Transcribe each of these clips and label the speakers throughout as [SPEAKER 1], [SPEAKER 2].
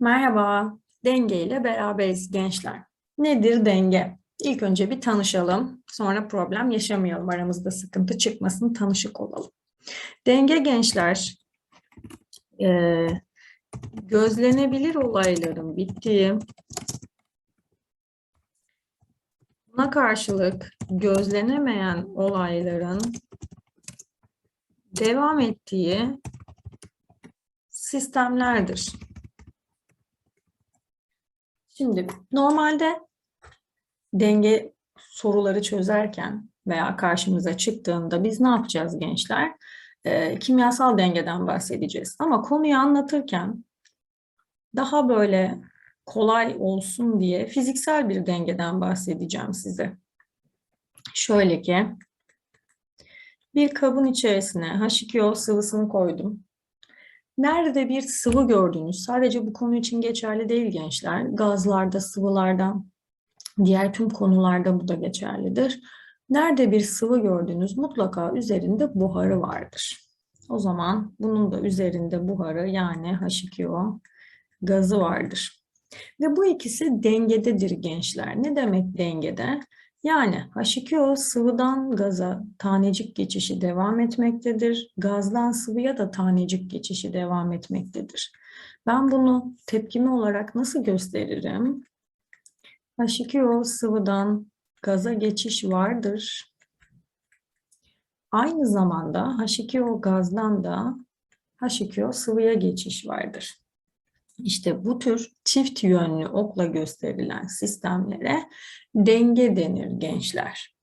[SPEAKER 1] Merhaba, denge ile beraberiz gençler. Nedir denge? İlk önce bir tanışalım, sonra problem yaşamayalım, aramızda sıkıntı çıkmasın, tanışık olalım. Denge gençler, eee, gözlenebilir olayların bittiği, buna karşılık gözlenemeyen olayların devam ettiği sistemlerdir. Şimdi normalde denge soruları çözerken veya karşımıza çıktığında biz ne yapacağız gençler? Ee, kimyasal dengeden bahsedeceğiz. Ama konuyu anlatırken daha böyle kolay olsun diye fiziksel bir dengeden bahsedeceğim size. Şöyle ki bir kabın içerisine H2O sıvısını koydum. Nerede bir sıvı gördünüz, sadece bu konu için geçerli değil gençler. Gazlarda, sıvılarda, diğer tüm konularda bu da geçerlidir. Nerede bir sıvı gördünüz mutlaka üzerinde buharı vardır. O zaman bunun da üzerinde buharı yani H2O gazı vardır. Ve bu ikisi dengededir gençler. Ne demek dengede? Yani H2O sıvıdan gaza tanecik geçişi devam etmektedir. Gazdan sıvıya da tanecik geçişi devam etmektedir. Ben bunu tepkimi olarak nasıl gösteririm? H2O sıvıdan gaza geçiş vardır. Aynı zamanda H2O gazdan da H2O sıvıya geçiş vardır. İşte bu tür çift yönlü okla gösterilen sistemlere denge denir gençler.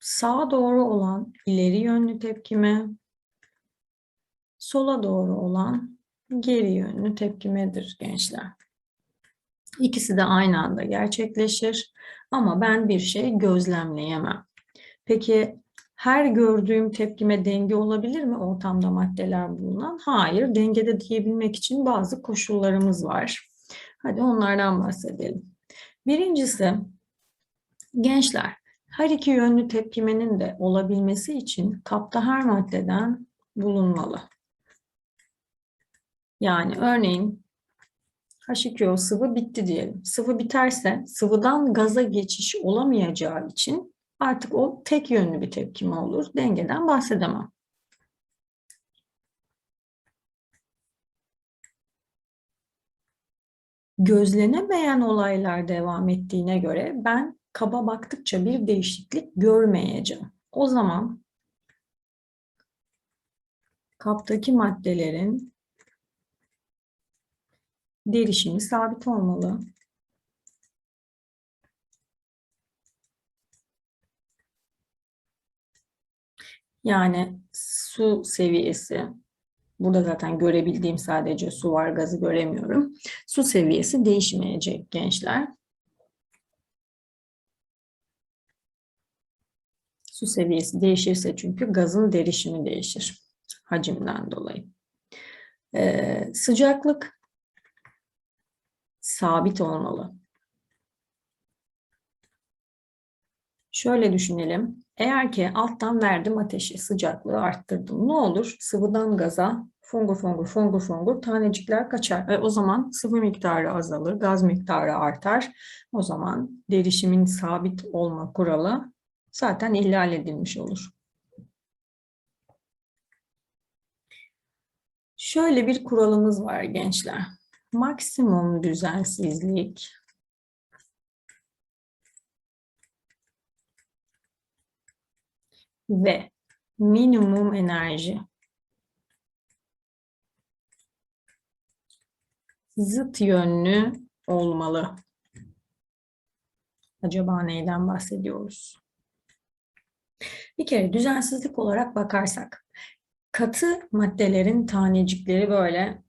[SPEAKER 1] Sağa doğru olan ileri yönlü tepkime, sola doğru olan geri yönlü tepkimedir gençler. İkisi de aynı anda gerçekleşir ama ben bir şey gözlemleyemem. Peki her gördüğüm tepkime denge olabilir mi ortamda maddeler bulunan? Hayır, dengede diyebilmek için bazı koşullarımız var. Hadi onlardan bahsedelim. Birincisi, gençler, her iki yönlü tepkimenin de olabilmesi için kapta her maddeden bulunmalı. Yani örneğin H2O sıvı bitti diyelim. Sıvı biterse sıvıdan gaza geçiş olamayacağı için artık o tek yönlü bir tepkime olur. Dengeden bahsedemem. Gözlenemeyen olaylar devam ettiğine göre ben kaba baktıkça bir değişiklik görmeyeceğim. O zaman kaptaki maddelerin derişimi sabit olmalı. Yani su seviyesi, burada zaten görebildiğim sadece su var, gazı göremiyorum. Su seviyesi değişmeyecek gençler. Su seviyesi değişirse çünkü gazın derişimi değişir hacimden dolayı. Ee, sıcaklık sabit olmalı. Şöyle düşünelim. Eğer ki alttan verdim ateşi, sıcaklığı arttırdım. Ne olur? Sıvıdan gaza fungur fungur fungur fungur tanecikler kaçar. E, o zaman sıvı miktarı azalır, gaz miktarı artar. O zaman derişimin sabit olma kuralı zaten ihlal edilmiş olur. Şöyle bir kuralımız var gençler. Maksimum düzensizlik ve minimum enerji zıt yönlü olmalı. Acaba neyden bahsediyoruz? Bir kere düzensizlik olarak bakarsak, katı maddelerin tanecikleri böyle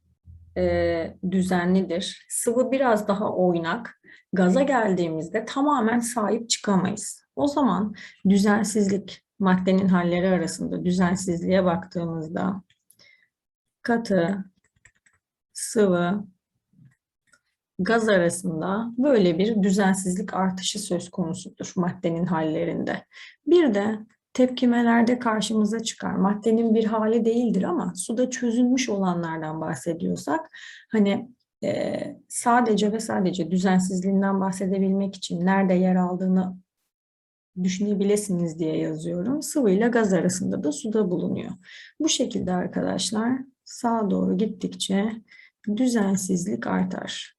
[SPEAKER 1] e, düzenlidir. Sıvı biraz daha oynak. Gaza geldiğimizde tamamen sahip çıkamayız. O zaman düzensizlik maddenin halleri arasında düzensizliğe baktığımızda katı, sıvı, gaz arasında böyle bir düzensizlik artışı söz konusudur maddenin hallerinde. Bir de tepkimelerde karşımıza çıkar. Maddenin bir hali değildir ama suda çözülmüş olanlardan bahsediyorsak hani e, sadece ve sadece düzensizliğinden bahsedebilmek için nerede yer aldığını düşünebilirsiniz diye yazıyorum. Sıvı ile gaz arasında da suda bulunuyor. Bu şekilde arkadaşlar sağa doğru gittikçe düzensizlik artar.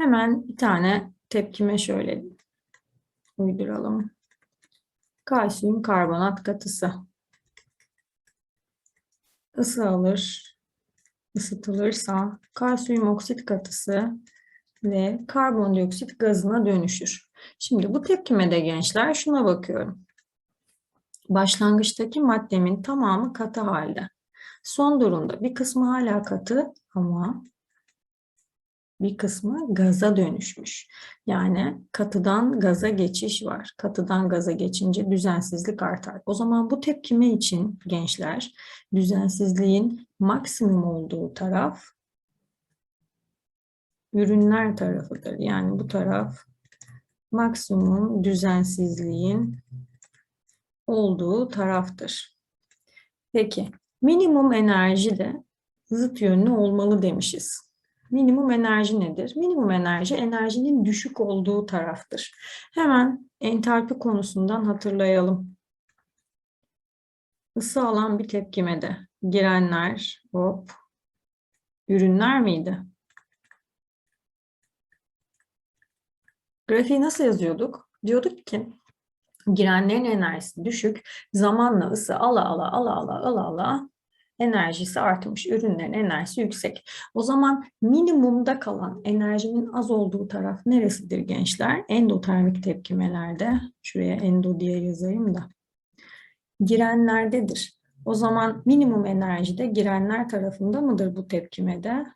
[SPEAKER 1] Hemen bir tane tepkime şöyle uyduralım. Kalsiyum karbonat katısı. Isı alır, ısıtılırsa kalsiyum oksit katısı ve karbondioksit gazına dönüşür. Şimdi bu tepkimede gençler şuna bakıyorum. Başlangıçtaki maddemin tamamı katı halde. Son durumda bir kısmı hala katı ama bir kısmı gaza dönüşmüş. Yani katıdan gaza geçiş var. Katıdan gaza geçince düzensizlik artar. O zaman bu tepkime için gençler düzensizliğin maksimum olduğu taraf ürünler tarafıdır. Yani bu taraf maksimum düzensizliğin olduğu taraftır. Peki minimum enerji de zıt yönlü olmalı demişiz. Minimum enerji nedir? Minimum enerji enerjinin düşük olduğu taraftır. Hemen entalpi konusundan hatırlayalım. Isı alan bir tepkimede girenler, hop, ürünler miydi? Grafiği nasıl yazıyorduk? Diyorduk ki girenlerin enerjisi düşük, zamanla ısı ala ala ala ala ala ala enerjisi artmış, ürünlerin enerjisi yüksek. O zaman minimumda kalan enerjinin az olduğu taraf neresidir gençler? Endotermik tepkimelerde, şuraya endo diye yazayım da, girenlerdedir. O zaman minimum enerjide girenler tarafında mıdır bu tepkimede?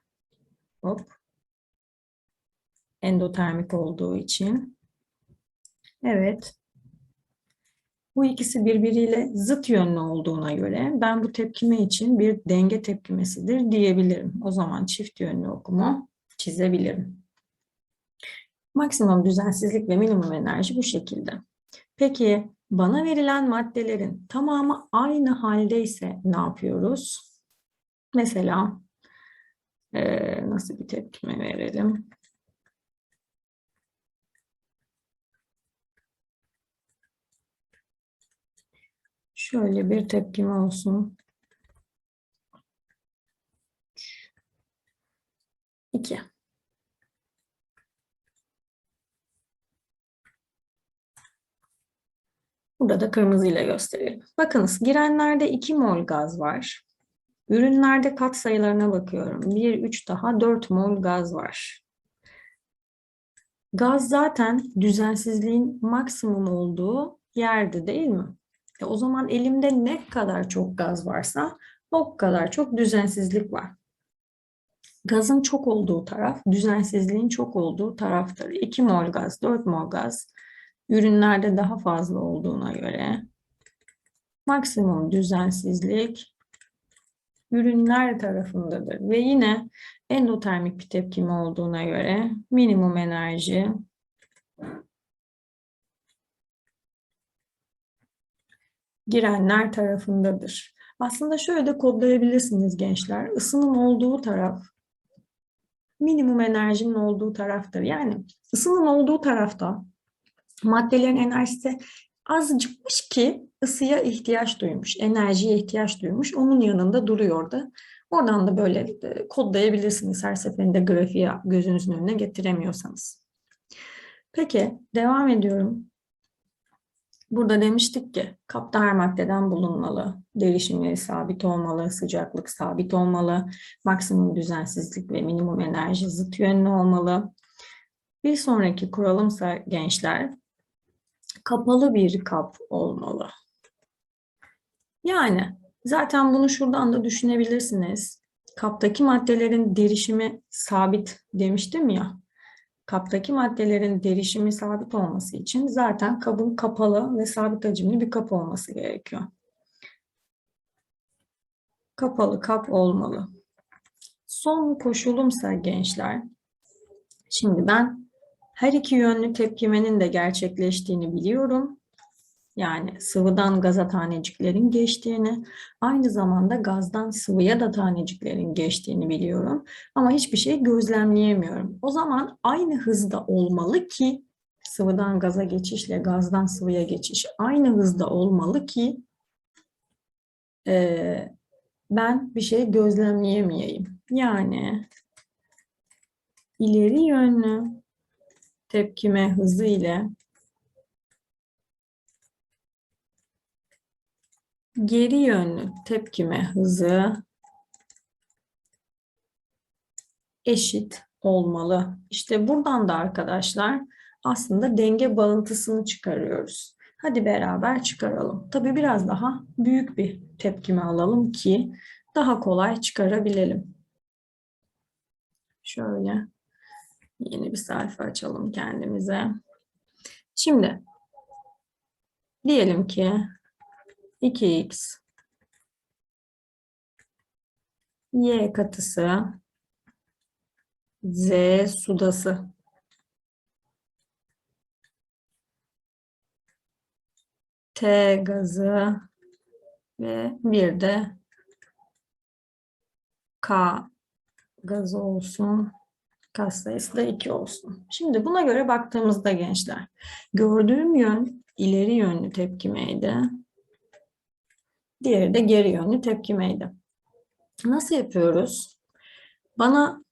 [SPEAKER 1] Hop. Endotermik olduğu için. Evet. Bu ikisi birbiriyle zıt yönlü olduğuna göre ben bu tepkime için bir denge tepkimesidir diyebilirim. O zaman çift yönlü okumu çizebilirim. Maksimum düzensizlik ve minimum enerji bu şekilde. Peki bana verilen maddelerin tamamı aynı haldeyse ne yapıyoruz? Mesela e, nasıl bir tepkime verelim? Şöyle bir tepkime olsun. 2. Burada da kırmızıyla gösterelim. Bakınız girenlerde 2 mol gaz var. Ürünlerde kat sayılarına bakıyorum. 1, 3 daha 4 mol gaz var. Gaz zaten düzensizliğin maksimum olduğu yerde değil mi? E o zaman elimde ne kadar çok gaz varsa o kadar çok düzensizlik var. Gazın çok olduğu taraf, düzensizliğin çok olduğu taraftır. 2 mol gaz, 4 mol gaz ürünlerde daha fazla olduğuna göre maksimum düzensizlik ürünler tarafındadır. Ve yine endotermik bir tepkime olduğuna göre minimum enerji girenler tarafındadır. Aslında şöyle de kodlayabilirsiniz gençler. Isının olduğu taraf minimum enerjinin olduğu taraftır. Yani ısının olduğu tarafta maddelerin enerjisi azıcıkmış ki ısıya ihtiyaç duymuş, enerjiye ihtiyaç duymuş. Onun yanında duruyordu. Oradan da böyle e, kodlayabilirsiniz her seferinde grafiği gözünüzün önüne getiremiyorsanız. Peki devam ediyorum. Burada demiştik ki kapta her maddeden bulunmalı, derişimleri sabit olmalı, sıcaklık sabit olmalı, maksimum düzensizlik ve minimum enerji zıt yönlü olmalı. Bir sonraki kuralımsa gençler, kapalı bir kap olmalı. Yani zaten bunu şuradan da düşünebilirsiniz. Kaptaki maddelerin derişimi sabit demiştim ya kaptaki maddelerin derişimi sabit olması için zaten kabın kapalı ve sabit hacimli bir kap olması gerekiyor. Kapalı kap olmalı. Son koşulumsa gençler, şimdi ben Her iki yönlü tepkimenin de gerçekleştiğini biliyorum. Yani sıvıdan gaza taneciklerin geçtiğini, aynı zamanda gazdan sıvıya da taneciklerin geçtiğini biliyorum. Ama hiçbir şey gözlemleyemiyorum. O zaman aynı hızda olmalı ki sıvıdan gaza geçişle gazdan sıvıya geçiş aynı hızda olmalı ki e, ben bir şey gözlemleyemeyeyim. Yani ileri yönlü tepkime hızı ile geri yönlü tepkime hızı eşit olmalı. İşte buradan da arkadaşlar aslında denge bağıntısını çıkarıyoruz. Hadi beraber çıkaralım. Tabii biraz daha büyük bir tepkime alalım ki daha kolay çıkarabilelim. Şöyle yeni bir sayfa açalım kendimize. Şimdi diyelim ki 2x y katısı z sudası T gazı ve bir de K gazı olsun. Gaz sayısı da 2 olsun. Şimdi buna göre baktığımızda gençler, gördüğüm yön ileri yönlü tepkimeydi. Diğeri de geri yönlü tepkimeydi. Nasıl yapıyoruz? Bana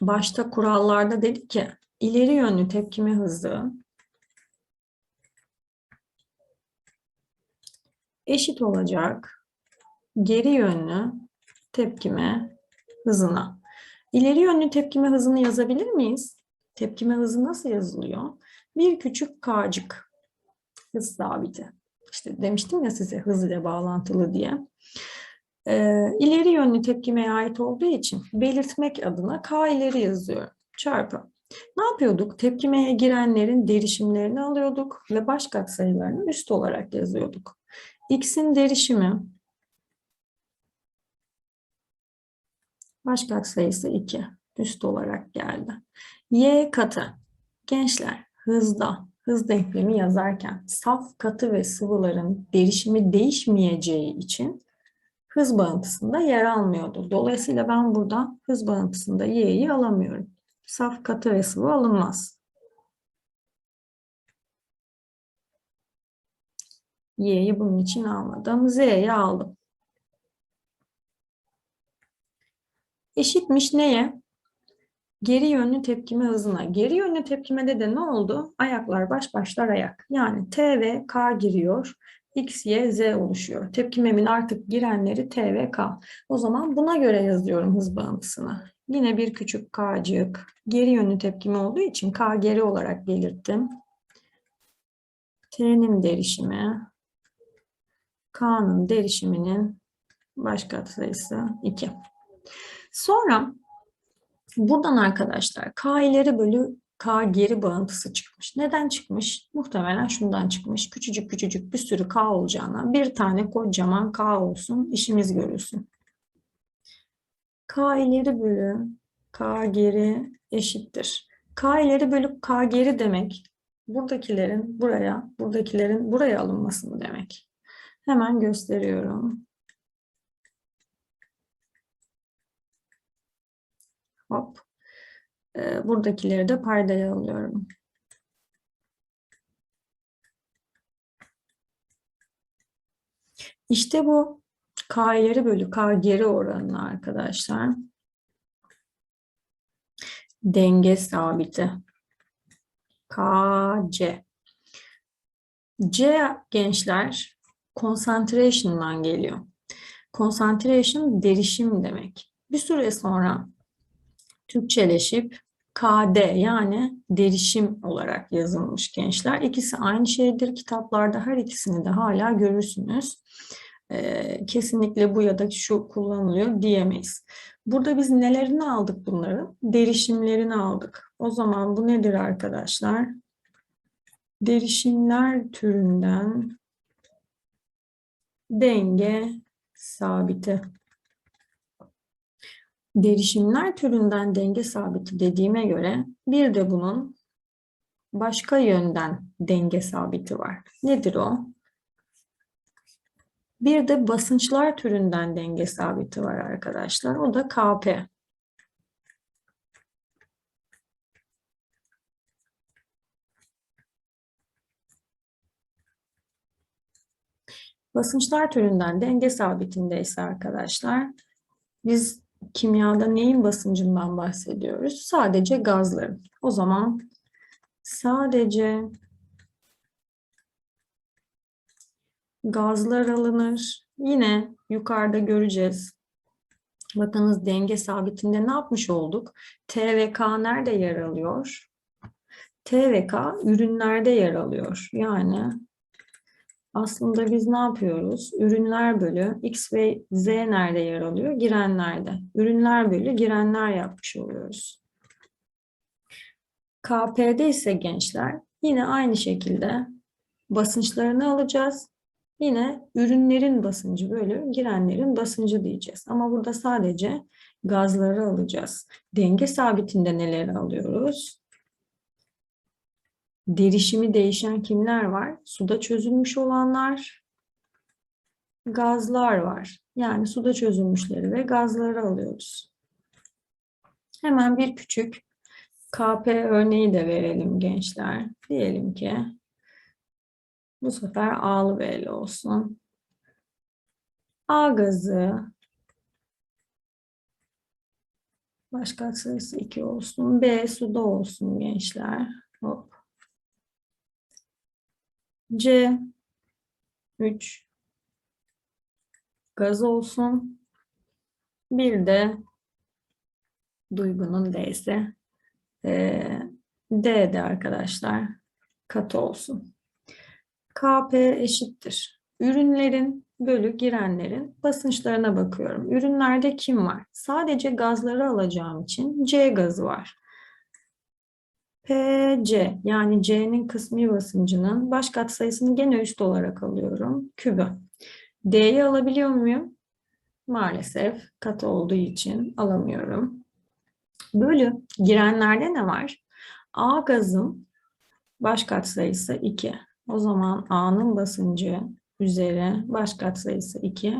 [SPEAKER 1] başta kurallarda dedi ki ileri yönlü tepkime hızı eşit olacak geri yönlü tepkime hızına. İleri yönlü tepkime hızını yazabilir miyiz? Tepkime hızı nasıl yazılıyor? Bir küçük k'cık hız sabiti. İşte demiştim ya size hız ile bağlantılı diye. Ee, ileri yönlü tepkimeye ait olduğu için belirtmek adına k ileri yazıyorum. Çarpı. Ne yapıyorduk? Tepkimeye girenlerin derişimlerini alıyorduk ve baş katsayılarını üst olarak yazıyorduk. X'in derişimi baş katsayısı 2 üst olarak geldi. Y katı. Gençler hızda hız denklemi yazarken saf katı ve sıvıların derişimi değişmeyeceği için hız bağıntısında yer almıyordu. Dolayısıyla ben burada hız bağıntısında y'yi alamıyorum. Saf katı ve sıvı alınmaz. Y'yi bunun için almadım. Z'yi aldım. Eşitmiş neye? Geri yönlü tepkime hızına. Geri yönlü tepkimede de ne oldu? Ayaklar baş başlar ayak. Yani T ve K giriyor. X, Y, Z oluşuyor. Tepkimemin artık girenleri T ve K. O zaman buna göre yazıyorum hız bağıntısını. Yine bir küçük K'cık. Geri yönlü tepkime olduğu için K geri olarak belirttim. T'nin derişimi K'nın derişiminin baş katsayısı 2. Sonra buradan arkadaşlar K ileri bölü K geri bağıntısı çıkmış. Neden çıkmış? Muhtemelen şundan çıkmış. Küçücük küçücük bir sürü K olacağına bir tane kocaman K olsun, işimiz görülsün. K ileri bölü K geri eşittir. K ileri bölü K geri demek buradakilerin buraya, buradakilerin buraya alınması mı demek? Hemen gösteriyorum. Hop. Ee, buradakileri de paydaya alıyorum. İşte bu K ileri bölü K geri oranı arkadaşlar. Denge sabiti. KC. C gençler concentration'dan geliyor. Concentration derişim demek. Bir süre sonra Türkçeleşip KD yani derişim olarak yazılmış gençler. İkisi aynı şeydir. Kitaplarda her ikisini de hala görürsünüz. Ee, kesinlikle bu ya da şu kullanılıyor diyemeyiz. Burada biz nelerini aldık bunların? Derişimlerini aldık. O zaman bu nedir arkadaşlar? Derişimler türünden denge sabiti. Derişimler türünden denge sabiti dediğime göre bir de bunun başka yönden denge sabiti var. Nedir o? Bir de basınçlar türünden denge sabiti var arkadaşlar. O da Kp. Basınçlar türünden denge sabitinde ise arkadaşlar biz kimyada neyin basıncından bahsediyoruz? Sadece gazların. O zaman sadece gazlar alınır. Yine yukarıda göreceğiz. Bakınız denge sabitinde ne yapmış olduk? T ve K nerede yer alıyor? T ve K ürünlerde yer alıyor. Yani aslında biz ne yapıyoruz? Ürünler bölü X ve Z nerede yer alıyor? Girenlerde. Ürünler bölü girenler yapmış oluyoruz. KP'de ise gençler yine aynı şekilde basınçlarını alacağız. Yine ürünlerin basıncı bölü girenlerin basıncı diyeceğiz. Ama burada sadece gazları alacağız. Denge sabitinde neleri alıyoruz? Derişimi değişen kimler var? Suda çözülmüş olanlar, gazlar var. Yani suda çözülmüşleri ve gazları alıyoruz. Hemen bir küçük KP örneği de verelim gençler. Diyelim ki bu sefer A'lı B'li olsun. A gazı başka sayısı 2 olsun. B suda olsun gençler. Hop. C 3 gaz olsun. Bir de duygunun D'si. Ee, D'de arkadaşlar katı olsun. KP eşittir. Ürünlerin bölü girenlerin basınçlarına bakıyorum. Ürünlerde kim var? Sadece gazları alacağım için C gazı var. PC yani C'nin kısmi basıncının baş katsayısını gene üst olarak alıyorum. Kübü. D'yi alabiliyor muyum? Maalesef katı olduğu için alamıyorum. Bölü girenlerde ne var? A gazın baş katsayısı 2. O zaman A'nın basıncı üzeri baş katsayısı 2.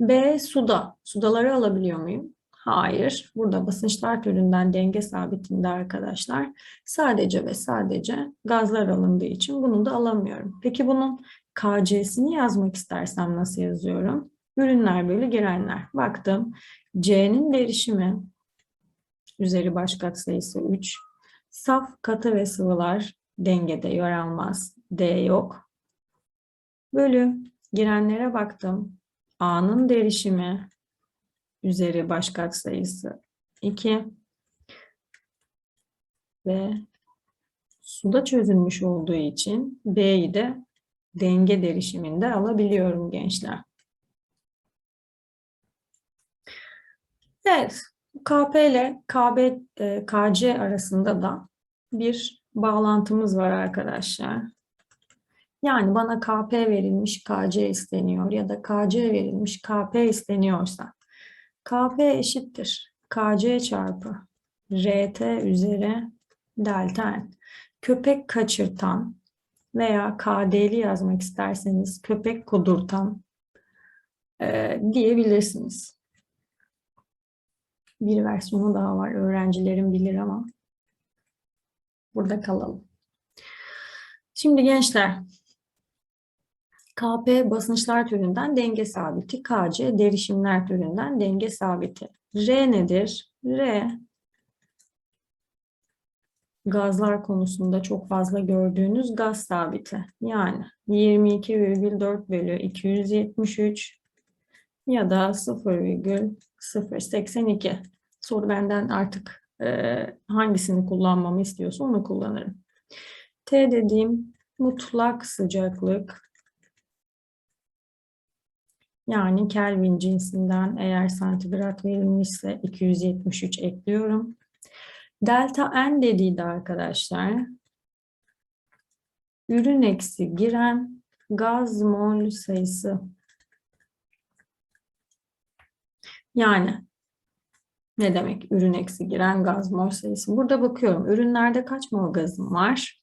[SPEAKER 1] B suda. Sudaları alabiliyor muyum? Hayır. Burada basınçlar türünden denge sabitinde arkadaşlar sadece ve sadece gazlar alındığı için bunu da alamıyorum. Peki bunun KC'sini yazmak istersem nasıl yazıyorum? Ürünler bölü girenler. Baktım. C'nin derişimi üzeri baş katsayısı 3. Saf katı ve sıvılar dengede yer almaz. D yok. Bölü girenlere baktım. A'nın derişimi üzeri baş katsayısı 2 ve suda çözülmüş olduğu için B'yi de denge derişiminde alabiliyorum gençler. Evet, KP ile KB, e, KC arasında da bir bağlantımız var arkadaşlar. Yani bana KP verilmiş KC isteniyor ya da KC verilmiş KP isteniyorsa KP eşittir. KC çarpı RT üzeri delta N. Köpek kaçırtan veya KD'li yazmak isterseniz köpek kudurtan e, diyebilirsiniz. Bir versiyonu daha var. Öğrencilerim bilir ama burada kalalım. Şimdi gençler KP basınçlar türünden denge sabiti, KC derişimler türünden denge sabiti. R nedir? R gazlar konusunda çok fazla gördüğünüz gaz sabiti. Yani 22,4 bölü 273 ya da 0,082. Soru benden artık e, hangisini kullanmamı istiyorsa onu kullanırım. T dediğim mutlak sıcaklık yani Kelvin cinsinden eğer santigrat verilmişse 273 ekliyorum. Delta N dediği de arkadaşlar ürün eksi giren gaz mol sayısı. Yani ne demek ürün eksi giren gaz mol sayısı? Burada bakıyorum ürünlerde kaç mol gazım var?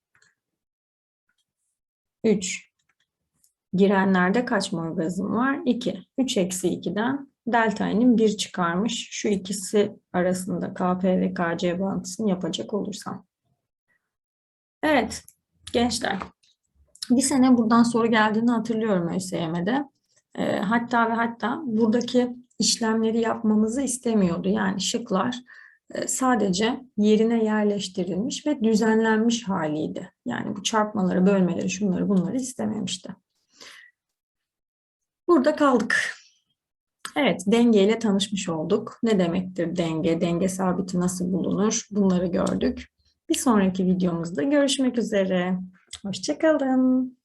[SPEAKER 1] 3. Girenlerde kaç mol var? 2. 3 eksi 2'den delta n'in 1 çıkarmış. Şu ikisi arasında KP ve KC bağıntısını yapacak olursam. Evet gençler. Bir sene buradan soru geldiğini hatırlıyorum ÖSYM'de. E, hatta ve hatta buradaki işlemleri yapmamızı istemiyordu. Yani şıklar e, sadece yerine yerleştirilmiş ve düzenlenmiş haliydi. Yani bu çarpmaları, bölmeleri, şunları bunları istememişti. Burada kaldık. Evet, dengeyle tanışmış olduk. Ne demektir denge, denge sabiti nasıl bulunur bunları gördük. Bir sonraki videomuzda görüşmek üzere. Hoşçakalın.